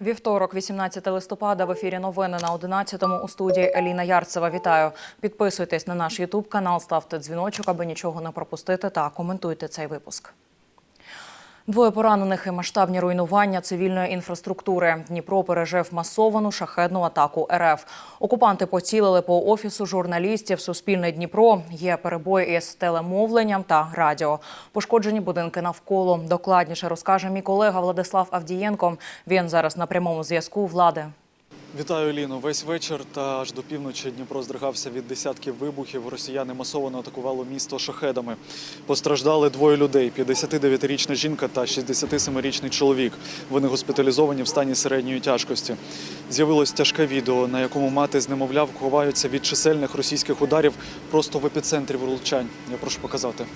Вівторок, 18 листопада, в ефірі новини на 11-му у студії Еліна Ярцева. Вітаю. Підписуйтесь на наш Ютуб канал, ставте дзвіночок, аби нічого не пропустити, та коментуйте цей випуск. Двоє поранених і масштабні руйнування цивільної інфраструктури. Дніпро пережив масовану шахедну атаку РФ. Окупанти поцілили по офісу журналістів Суспільне Дніпро. Є перебої із телемовленням та радіо. Пошкоджені будинки навколо. Докладніше розкаже мій колега Владислав Авдієнко. Він зараз на прямому зв'язку влади. Вітаю Ліно. Весь вечір та аж до півночі Дніпро здригався від десятків вибухів. Росіяни масово атакували місто шахедами. Постраждали двоє людей: – 59-річна жінка та 67-річний чоловік. Вони госпіталізовані в стані середньої тяжкості. З'явилось тяжке відео, на якому мати з немовляв ховаються від чисельних російських ударів просто в епіцентрі влучань. Я прошу показати.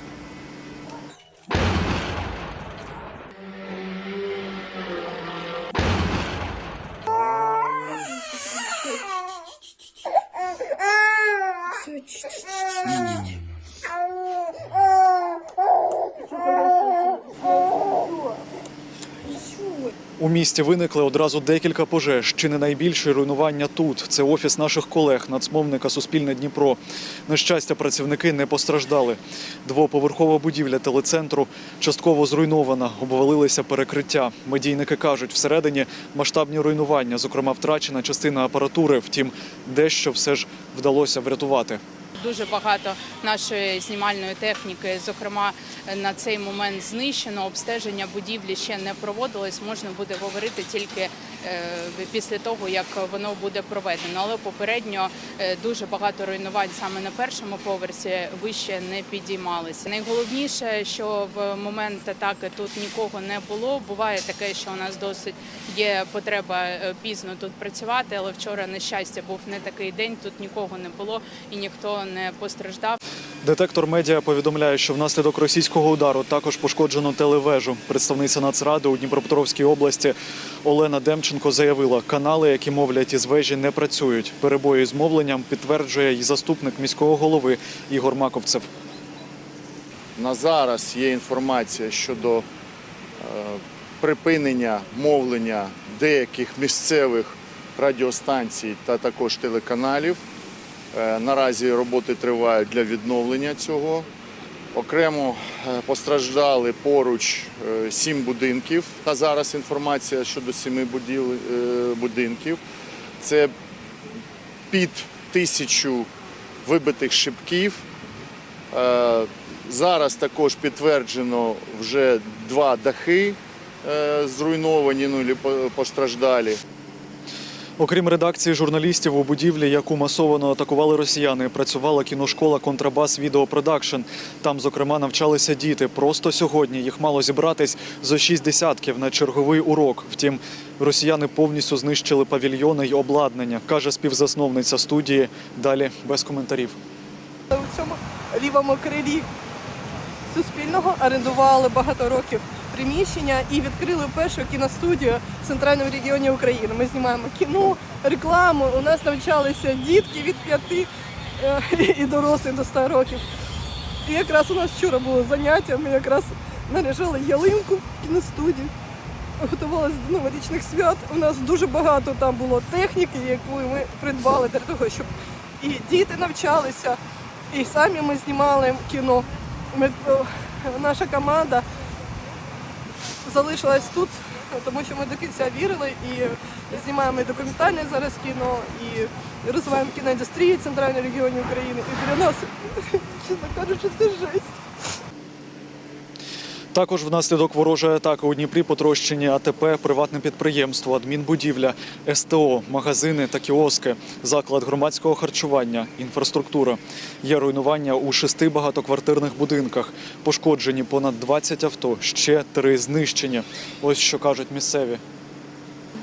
У місті виникли одразу декілька пожеж. Чи не найбільше руйнування тут? Це офіс наших колег, нацмовника Суспільне Дніпро. На щастя, працівники не постраждали. Двоповерхова будівля телецентру частково зруйнована, обвалилися перекриття. Медійники кажуть, всередині масштабні руйнування, зокрема втрачена частина апаратури. Втім, дещо все ж вдалося врятувати. Дуже багато нашої знімальної техніки, зокрема на цей момент знищено. Обстеження будівлі ще не проводилось. Можна буде говорити тільки після того, як воно буде проведено. Але попередньо е, дуже багато руйнувань саме на першому поверсі вище не підіймалися. Найголовніше, що в момент атаки тут нікого не було. Буває таке, що у нас досить є потреба е, пізно тут працювати, але вчора на щастя був не такий день. Тут нікого не було і ніхто не постраждав. Детектор медіа повідомляє, що внаслідок російського удару також пошкоджено телевежу. Представниця Нацради у Дніпропетровській області Олена Демченко заявила, канали, які мовлять із вежі, не працюють. Перебої з мовленням підтверджує і заступник міського голови Ігор Маковцев. На зараз є інформація щодо е, припинення мовлення деяких місцевих радіостанцій та також телеканалів. Е, Наразі роботи тривають для відновлення цього. Окремо е, постраждали поруч е, сім будинків. Та зараз інформація щодо сіми будинків. Це під тисячу вибитих шибків. Зараз також підтверджено вже два дахи зруйновані, ну постраждалі. Окрім редакції журналістів у будівлі, яку масово атакували росіяни, працювала кіношкола Контрабас Відеопродакшн. Там, зокрема, навчалися діти. Просто сьогодні їх мало зібратись зо шість десятків на черговий урок. Втім, росіяни повністю знищили павільйони й обладнання, каже співзасновниця студії. Далі без коментарів. у цьому лівому крилі Суспільного орендували багато років приміщення і відкрили першу кіностудію в центральному регіоні України. Ми знімаємо кіно, рекламу. У нас навчалися дітки від 5 е, і дорослі до 100 років. І якраз у нас вчора було заняття, ми якраз наряжали ялинку в кіностудії. Готувалися до новорічних свят. У нас дуже багато там було техніки, яку ми придбали для того, щоб і діти навчалися, і самі ми знімали кіно. Ми, е, наша команда залишилась тут, тому що ми до кінця вірили і знімаємо і документальне зараз кіно, і розвиваємо кіноіндустрію центральної регіону України. І нас, чесно кажучи, це жесть. Також внаслідок ворожої атаки у Дніпрі потрощені АТП, приватне підприємство, адмінбудівля, СТО, магазини та кіоски, заклад громадського харчування, інфраструктура. Є руйнування у шести багатоквартирних будинках. Пошкоджені понад 20 авто, ще три знищені. Ось що кажуть місцеві.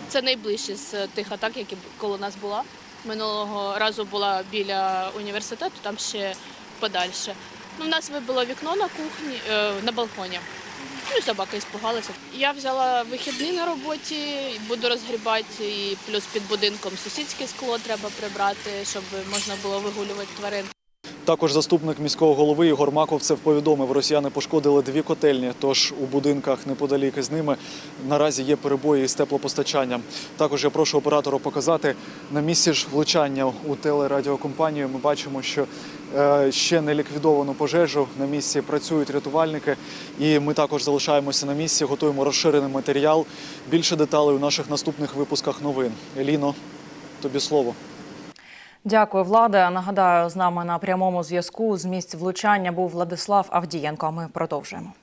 Це найближче з тих атак, які коло нас була. Минулого разу була біля університету, там ще подальше. Ну, в нас вибило вікно на кухні, е, на балконі. Ну і собаки іспугалися. Я взяла вихідний на роботі, буду розгрібати, і плюс під будинком сусідське скло треба прибрати, щоб можна було вигулювати тварин. Також заступник міського голови Ігор Маковцев повідомив, росіяни пошкодили дві котельні, тож у будинках неподалік з ними наразі є перебої із теплопостачанням. Також я прошу оператора показати на місці ж влучання у телерадіокомпанію. Ми бачимо, що ще не ліквідовану пожежу. На місці працюють рятувальники, і ми також залишаємося на місці, готуємо розширений матеріал. Більше деталей у наших наступних випусках новин. Еліно, тобі слово. Дякую, влада. Нагадаю, з нами на прямому зв'язку з місць влучання був Владислав Авдієнко. Ми продовжуємо.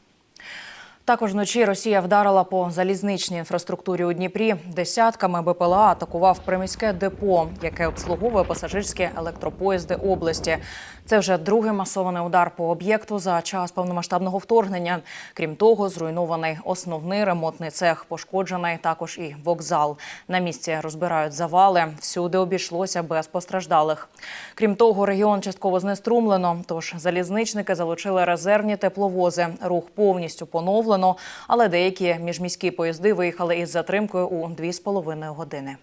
Також вночі Росія вдарила по залізничній інфраструктурі у Дніпрі. Десятками БПЛА атакував приміське депо, яке обслуговує пасажирські електропоїзди області. Це вже другий масований удар по об'єкту за час повномасштабного вторгнення. Крім того, зруйнований основний ремонтний цех, пошкоджений також і вокзал. На місці розбирають завали. Всюди обійшлося без постраждалих. Крім того, регіон частково знеструмлено. Тож залізничники залучили резервні тепловози. Рух повністю поновлено, але деякі міжміські поїзди виїхали із затримкою у 2,5 години.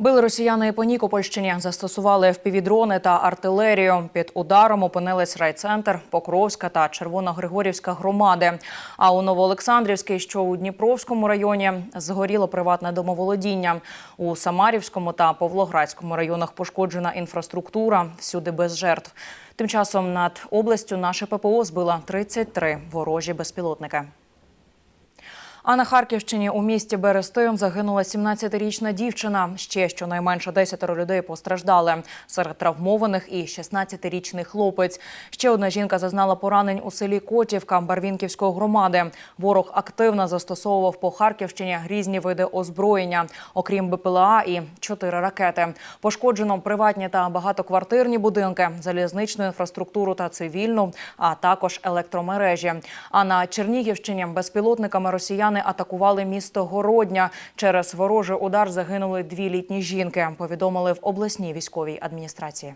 Били росіяни по Нікопольщині, застосували впівдрони та артилерію. Під ударом опинились райцентр, Покровська та Червоногригорівська громади. А у Новоолександрівській, що у Дніпровському районі, згоріло приватне домоволодіння. У Самарівському та Павлоградському районах пошкоджена інфраструктура, всюди без жертв. Тим часом над областю наше ППО збила 33 ворожі безпілотники. А на Харківщині у місті Берестин загинула 17-річна дівчина. Ще щонайменше 10 людей постраждали. Серед травмованих і 16-річний хлопець. Ще одна жінка зазнала поранень у селі Котівка Барвінківської громади. Ворог активно застосовував по Харківщині різні види озброєння, окрім БПЛА і чотири ракети. Пошкоджено приватні та багатоквартирні будинки, залізничну інфраструктуру та цивільну, а також електромережі. А на Чернігівщині безпілотниками росіяни атакували місто Городня. Через ворожий удар загинули дві літні жінки. Повідомили в обласній військовій адміністрації.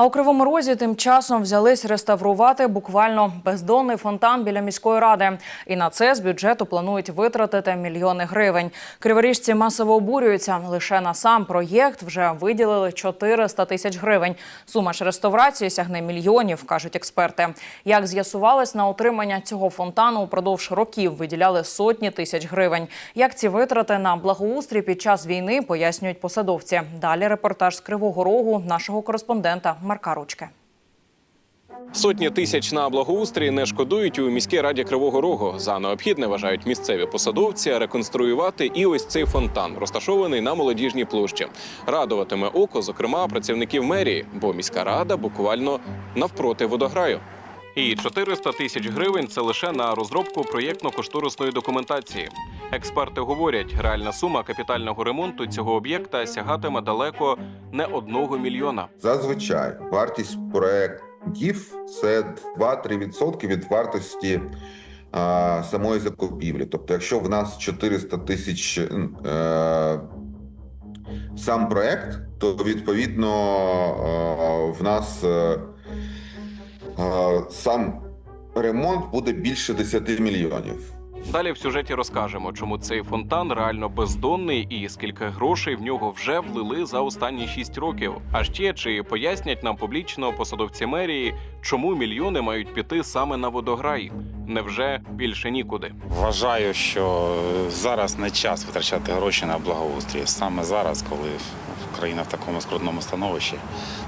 А у Кривому Розі тим часом взялись реставрувати буквально бездонний фонтан біля міської ради. І на це з бюджету планують витратити мільйони гривень. Криворіжці масово обурюються. Лише на сам проєкт вже виділили 400 тисяч гривень. Сума ж реставрації сягне мільйонів, кажуть експерти. Як з'ясувалось, на утримання цього фонтану упродовж років виділяли сотні тисяч гривень. Як ці витрати на благоустрій під час війни пояснюють посадовці. Далі репортаж з Кривого Рогу нашого кореспондента Марка Ручки. Сотні тисяч на благоустрій не шкодують у міській раді Кривого Рогу. За необхідне вважають місцеві посадовці реконструювати і ось цей фонтан, розташований на молодіжній площі. Радуватиме око, зокрема, працівників мерії, бо міська рада буквально навпроти водограю. І 400 тисяч гривень це лише на розробку проєктно-кошторисної документації. Експерти говорять, реальна сума капітального ремонту цього об'єкта сягатиме далеко не одного мільйона. Зазвичай вартість проєктів – це 2-3% від вартості самої закупівлі. Тобто, якщо в нас 400 тисяч е, сам проєкт, то відповідно е, в нас е, е, сам ремонт буде більше 10 мільйонів. Далі в сюжеті розкажемо, чому цей фонтан реально бездонний і скільки грошей в нього вже влили за останні шість років. А ще чи пояснять нам публічно посадовці мерії, чому мільйони мають піти саме на водограй? Невже більше нікуди? Вважаю, що зараз не час витрачати гроші на благоустрій. Саме зараз, коли країна в такому скрутному становищі,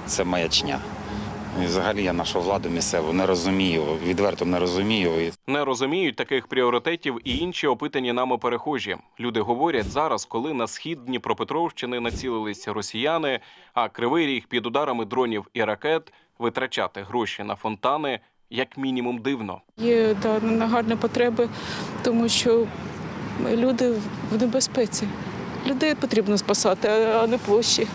це маячня. І взагалі я нашу владу місцеву не розумію, відверто не розумію. Не розуміють таких пріоритетів і інші опитані нами перехожі. Люди говорять зараз, коли на схід Дніпропетровщини націлилися росіяни, а кривий ріг під ударами дронів і ракет витрачати гроші на фонтани як мінімум дивно. Є да, нагальні потреби, тому що люди в небезпеці. Людей потрібно спасати, а а не площі.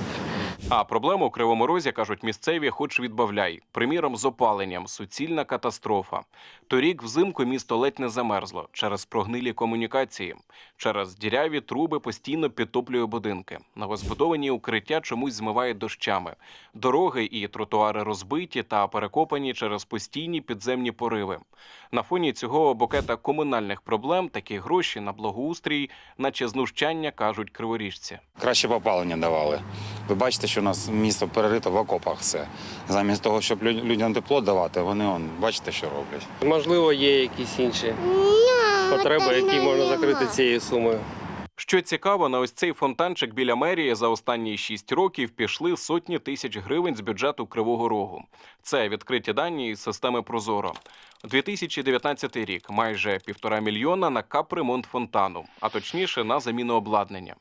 А проблему у Кривому Розі, кажуть місцеві, хоч відбавляй. Приміром, з опаленням суцільна катастрофа. Торік взимку місто ледь не замерзло через прогнилі комунікації. Через діряві труби постійно підтоплює будинки. Новозбудовані укриття чомусь змиває дощами. Дороги і тротуари розбиті та перекопані через постійні підземні пориви. На фоні цього букета комунальних проблем такі гроші на благоустрій, наче знущання, кажуть криворіжці. Краще б опалення давали. Ви бачите, що у нас місто перерито в окопах все. Замість того, щоб лю- людям тепло давати, вони он, бачите, що роблять. Можливо, є якісь інші потреби, які можна закрити цією сумою. Що цікаво, на ось цей фонтанчик біля мерії за останні шість років пішли сотні тисяч гривень з бюджету Кривого Рогу. Це відкриті дані із системи Прозоро. 2019 рік майже півтора мільйона на капремонт фонтану, а точніше на заміну обладнання.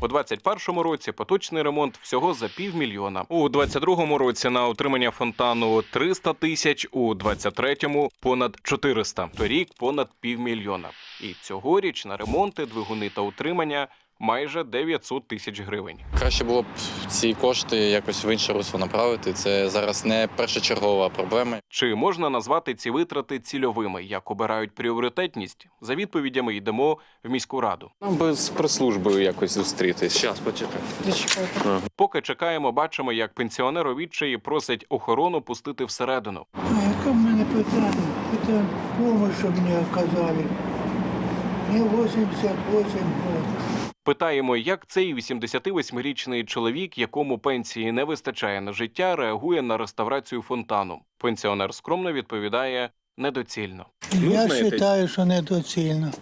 У 2021 році поточний ремонт всього за півмільйона. У 2022 році на утримання фонтану 300 тисяч, у 2023 – понад 400. Торік понад півмільйона. І цьогоріч на ремонти, двигуни та утримання майже 900 тисяч гривень. Краще було б ці кошти якось в інше русло направити. Це зараз не першочергова проблема. Чи можна назвати ці витрати цільовими? Як обирають пріоритетність? За відповідями йдемо в міську раду. Нам би з прес-службою якось зустрітись. Зараз, почекай. Поки чекаємо, бачимо, як пенсіонер у відчаї просить охорону пустити всередину. А яке в мене питання? Це допомогу, щоб мені оказали. Мені 88 років. Питаємо, як цей 88-річний чоловік, якому пенсії не вистачає на життя, реагує на реставрацію фонтану. Пенсіонер скромно відповідає недоцільно. Ну, Я вважаю, що недоцільно.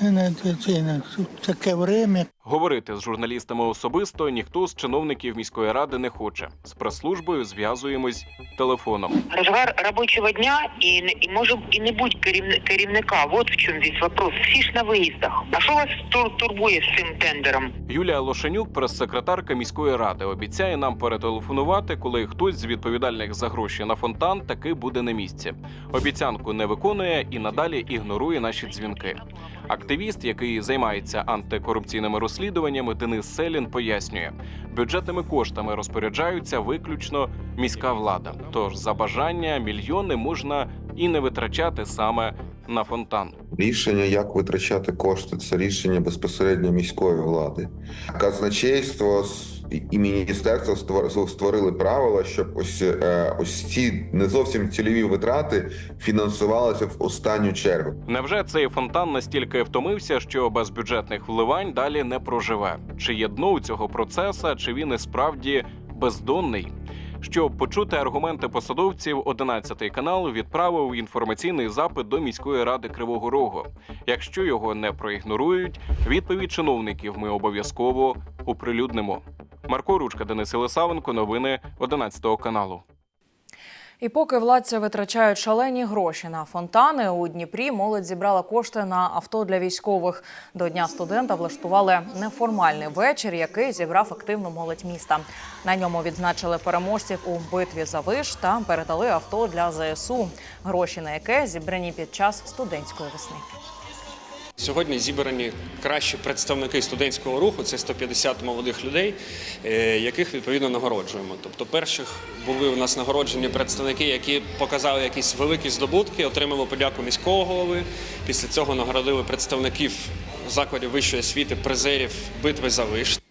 Недоцільно. Таке время. Говорити з журналістами особисто ніхто з чиновників міської ради не хоче. З прес-службою зв'язуємось телефоном. Розгар робочого дня і, не- і може і не будь керівни- керівника. От в чому весь вопрос. Всі ж на виїздах. А що вас тур- турбує з цим тендером? Юлія Лошенюк, прес-секретарка міської ради, обіцяє нам перетелефонувати, коли хтось з відповідальних за гроші на фонтан таки буде на місці. Обіцянку не виконує і надалі ігнорує наші дзвінки. Активіст, який займається антикорупційними розслідуваннями, Денис Селін пояснює, бюджетними коштами розпоряджаються виключно міська влада. Тож за бажання мільйони можна і не витрачати саме на фонтан. Рішення, як витрачати кошти, це рішення безпосередньо міської влади. Казначейство і міністерство створ- створили правила, щоб ось е, ось ці не зовсім цільові витрати фінансувалися в останню чергу. Невже цей фонтан настільки втомився, що без бюджетних вливань далі не проживе? Чи є дно у цього процеса, чи він і справді бездонний? Щоб почути аргументи посадовців, 11 канал відправив інформаційний запит до міської ради Кривого Рогу. Якщо його не проігнорують, відповідь чиновників ми обов'язково оприлюднимо. Марко Ручка, Денис Лисавенко, новини 11 каналу. І поки владці витрачають шалені гроші на фонтани, у Дніпрі молодь зібрала кошти на авто для військових. До дня студента влаштували неформальний вечір, який зібрав активну молодь міста. На ньому відзначили переможців у битві за виш та передали авто для ЗСУ, гроші на яке зібрані під час студентської весни. Сьогодні зібрані кращі представники студентського руху, це 150 молодих людей, е, яких відповідно нагороджуємо. Тобто, перших були у нас нагороджені представники, які показали якісь великі здобутки, отримали подяку міського голови. Після цього нагородили представників закладів вищої освіти, призерів битви за виш.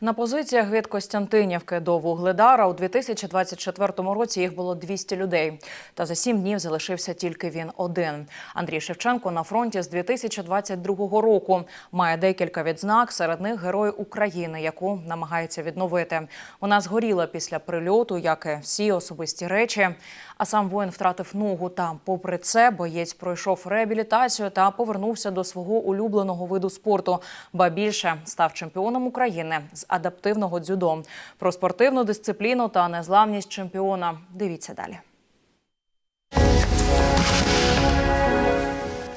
На позиціях від Костянтинівки до Вугледара у 2024 році їх було 200 людей. Та за сім днів залишився тільки він один. Андрій Шевченко на фронті з 2022 року має декілька відзнак. Серед них герой України, яку намагається відновити. Вона згоріла після прильоту, як і всі особисті речі. А сам воїн втратив ногу. Та, попри це, боєць пройшов реабілітацію та повернувся до свого улюбленого виду спорту. Ба більше став чемпіоном України з адаптивного дзюдо. Про спортивну дисципліну та незламність чемпіона. Дивіться далі.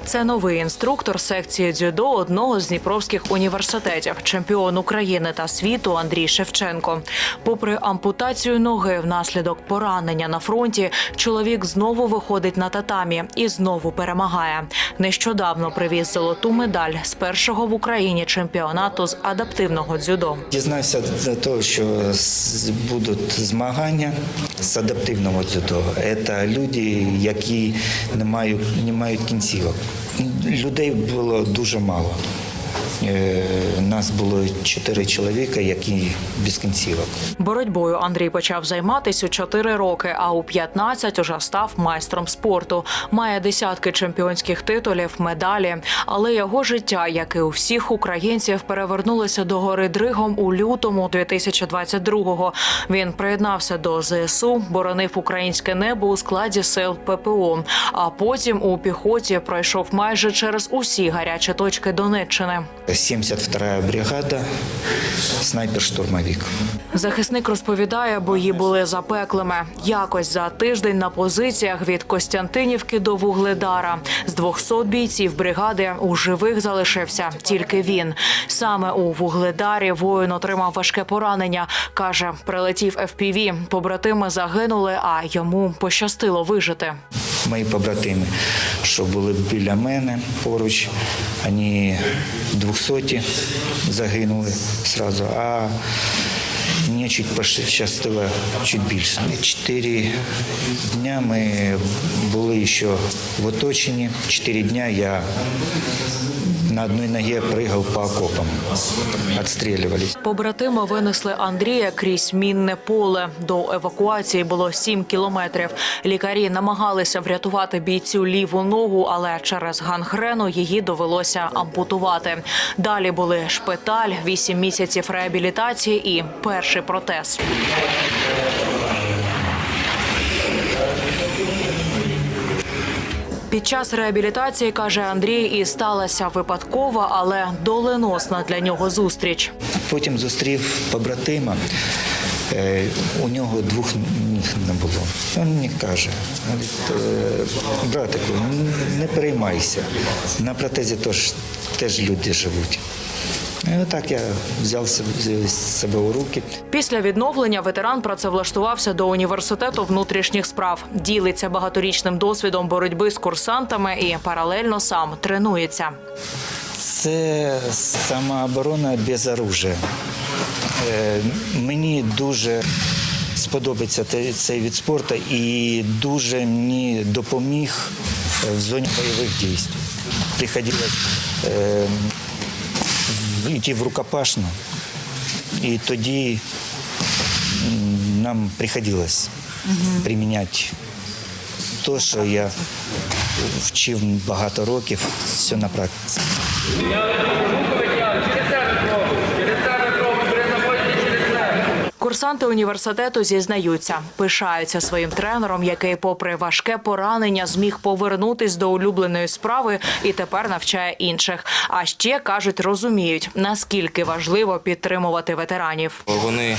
Це новий інструктор секції дзюдо одного з дніпровських університетів, чемпіон України та світу Андрій Шевченко. Попри ампутацію ноги внаслідок поранення на фронті, чоловік знову виходить на татамі і знову перемагає. Нещодавно привіз золоту медаль з першого в Україні чемпіонату з адаптивного дзюдо. Дізнався до того, що будуть змагання з адаптивного дзюдо. Це люди, які не мають, не мають кінцівок. Людей було дуже мало. Е, Нас було чотири чоловіка, які без кінцівок. Боротьбою Андрій почав займатися у 4 роки, а у 15 уже став майстром спорту. Має десятки чемпіонських титулів, медалі. Але його життя, як і у всіх українців, перевернулося до гори Дригом у лютому 2022-го. Він приєднався до ЗСУ, боронив українське небо у складі сил ППО. А потім у піхоті пройшов майже через усі гарячі точки Донеччини. 72-я бригада, снайпер-штурмовик. Захисник розповідає, бої були запеклими. Якось за тиждень на позиціях від Костянтинівки до Вугледара. З 200 бійців бригади у живих залишився тільки він. Саме у Вугледарі воїн отримав важке поранення. каже, прилетів FPV. Побратими загинули, а йому пощастило вижити. Мої побратими, що були біля мене поруч, ані 200 загинули одразу, а мені чуть пощастило чуть більше. Чотири дня ми були ще в оточенні. Чотири дня я на одній ногі пригав по окопам, відстрілювались. Побратими винесли Андрія крізь мінне поле. До евакуації було 7 кілометрів. Лікарі намагалися врятувати бійцю ліву ногу, але через гангрену її довелося ампутувати. Далі були шпиталь, 8 місяців реабілітації і перший протез. Під час реабілітації каже Андрій, і сталася випадкова, але доленосна для нього зустріч. Потім зустрів побратима. Е, У нього двох ніг не було. Він мені каже, «Е, братику, не переймайся. На протезі теж, теж люди живуть. І отак я взяв себе- себе у руки. Після відновлення ветеран працевлаштувався до університету внутрішніх справ. Ділиться багаторічним досвідом боротьби з курсантами і паралельно сам тренується. Це самооборона без оружия. Е, Мені дуже сподобається цей від спорту і дуже мені допоміг в зоні бойових дій. Приходилось е, в- рукопашну, і тоді нам приходилось приміняти те, що я вчив багато років, все на практиці. Курсанти університету зізнаються, пишаються своїм тренером, який, попри важке поранення, зміг повернутись до улюбленої справи і тепер навчає інших. А ще кажуть, розуміють наскільки важливо підтримувати ветеранів. Вони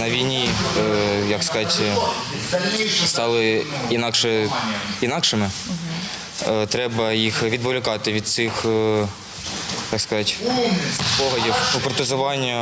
на війні, е, як сказати, стали інакше, інакшими. Е, Треба їх відволікати від цих, е, так сказати, спогадів. Протезування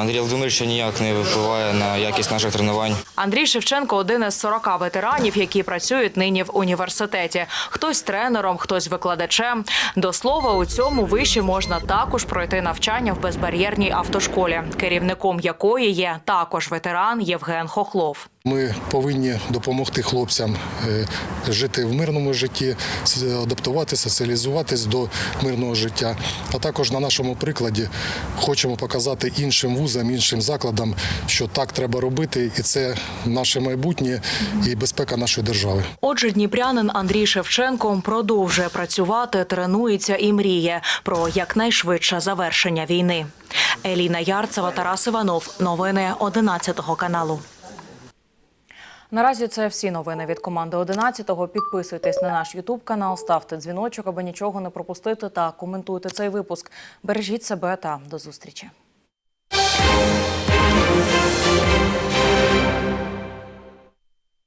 Андрія Володимировича ніяк не впливає на якість наших тренувань. Андрій Шевченко один із 40 ветеранів, які працюють нині в університеті. Хтось тренером, хтось викладачем. До слова, у цьому виші можна також пройти навчання в безбар'єрній автошколі, керівником якої є також ветеран Євген Хохлов. Ми повинні допомогти хлопцям е, жити в мирному житті, с- адаптувати, соціалізуватись до мирного життя. А також на нашому прикладі хочемо показати іншим вузам, іншим закладам, що так треба робити, і це наше майбутнє і безпека нашої держави. Отже, дніпрянин Андрій Шевченко продовжує працювати, тренується і мріє про якнайшвидше завершення війни. Еліна Ярцева, Тарас Іванов. Новини 11 каналу. Наразі це всі новини від команди 11-го. Підписуйтесь на наш Ютуб канал, ставте дзвіночок, аби нічого не пропустити та коментуйте цей випуск. Бережіть себе та до зустрічі.